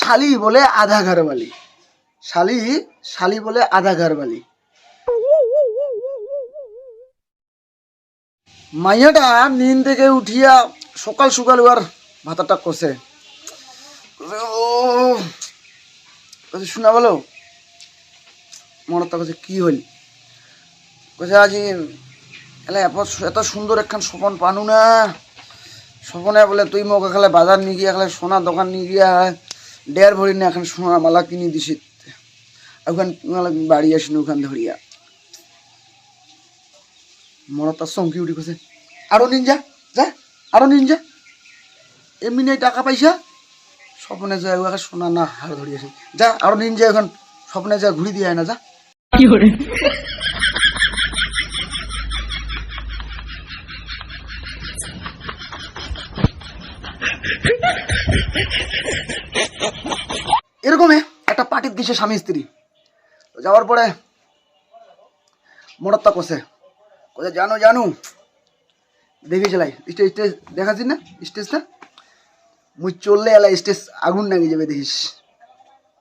শালি বলে আধা ঘরবালি। শালি শালি বলে আধা ঘরবালি। মাইয়াটা নিন থেকে উঠিয়া সকাল সকাল ওর ভাতাটা কষে শোনা বলো মনে তো কাছে কি হইল? কোথায় আজি, এলা এত সুন্দর একখান স্বপন পানু না। স্বপনে বলে, তুই মোক এখানে বাজার নিয়ে গিয়ে সোনার দোকান নিয়ে গিয়া দেড় ভরি না এখন সোনার মালা কিনে দিছি। ওখান বাড়ি আসিনি, ওখান ধরিয়া। তার সঙ্গী উঠি গেছে। আরও নিন যা যা, আরও নিন যা। এমনি নেই, টাকা পয়সা। স্বপ্নে যায়, ওখানে সোনা না হার ধরিয়েছে যা, আরও নিন যা, এখন স্বপ্নে যা ঘুরি দিয়ে না, যা। এরকমই একটা পার্টির দিছে স্বামী স্ত্রী। যাওয়ার পরে মোড়াত্তা কষে কোথায় জানো, জানু। দেখি চালাই স্টেজ স্টেজ দেখাচ্ছি না? স্টেজটা মুই চললে এলা স্টেজ আগুন লাগিয়ে যাবে, দেখিস।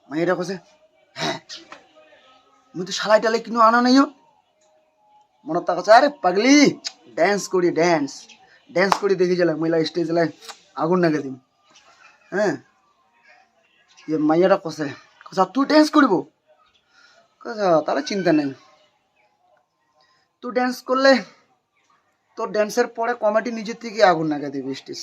মাইটা কষে হ্যাঁ মুই তো সালাই টালাই কিনো আনা নাইও মনত কাছে আরে পাগলি ড্যান্স করি ড্যান্স ড্যান্স করি, দেখি চালাই মহিলা স্টেজ এলাই আগুন নাগে দিম। হ্যাঁ? ইয়ে মাইয়াটা কষে কষা তুই ড্যান্স করব? কষা তাহলে চিন্তা নেই। তুই ড্যান্স করলে তোর ড্যান্সের পরে কমেডি নিজের থেকে আগুন নাগা দিবি স্টেজ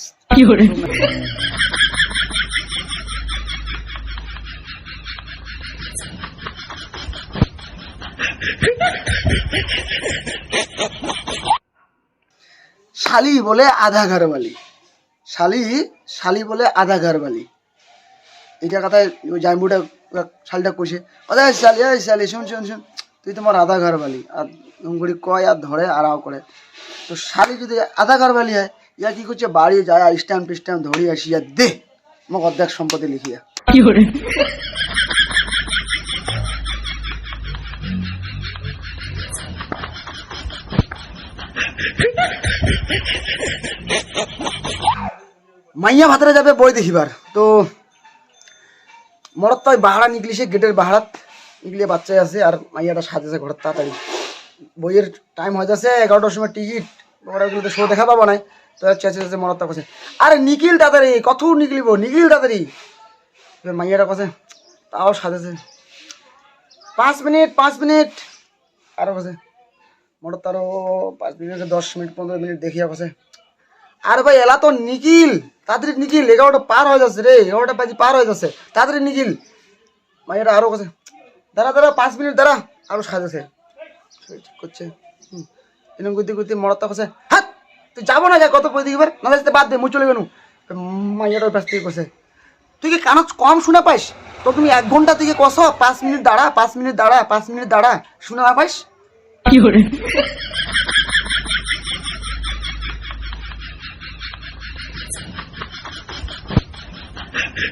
শালি বলে আধা ঘরবালি। শালি শালি বলে আধা ঘরবালি। এটা কথায় ওই জাম্বুটা শালিটা কষে কোথায় শালি এই শালি শুন শুন শুন। তুই তোমার আধা ঘরবালি আর ঘুরি কয় আর ধরে আর আও করে। তো শালি যদি আধা ঘরবালি হয় ইয়া কি করছে? বাড়ি যায় স্ট্যাম্প টিস্ট্যাম্প ধরি আসিয়া দে মোক অর্ধেক সম্পত্তি লিখিয়া মাইয়া ভাতরে যাবে বই দেখিবার। তো মরত তো বাহারা নিকলিছে গেটের বাহারাত। নিকলিয়ে বাচ্চাই আছে আর মাইয়াটা সাজেছে ঘরের তাড়াতাড়ি। বইয়ের টাইম হয়ে যাচ্ছে, এগারোটার সময় টিকিট। ওগুলো তো শো দেখা পাবো নাই। তো চেঁচে চেঁচে মরত কাছে আরে নিখিল তাড়াতাড়ি কত নিকলিব নিখিল তাড়াতাড়ি। মাইয়াটা কাছে তাও সাজেছে। পাঁচ মিনিট পাঁচ মিনিট। আরও কাছে মোটর তারও পাঁচ মিনিট, দশ মিনিট, পনেরো মিনিট দেখিয়া কাছে আরে ভাই, এলা তো নিখিল। তাড়াতাড়ি নিখিল এগারোটা পার হয়ে যাচ্ছে রে এগারোটা বাজি পার হয়ে যাচ্ছে। তাড়াতাড়ি নিখিল। মাইয়াটা আরও কাছে দাঁড়া দাঁড়া, পাঁচ মিনিট, দাঁড়া, আরও সাজেছে করছে, হুম। এরকম করতে করতে কাছে হাত, তুই যাব না যা কত পরে দিকে না যাতে বাদ দে, মুই চলে গেলু মাইয়াটা ব্যস্ত কছে তুই কি কানো কম শুনে পাইস? তো তুমি এক ঘণ্টা থেকে কস, পাঁচ মিনিট দাঁড়া, পাঁচ মিনিট দাঁড়া, পাঁচ মিনিট দাঁড়া, শুনে না পাইস?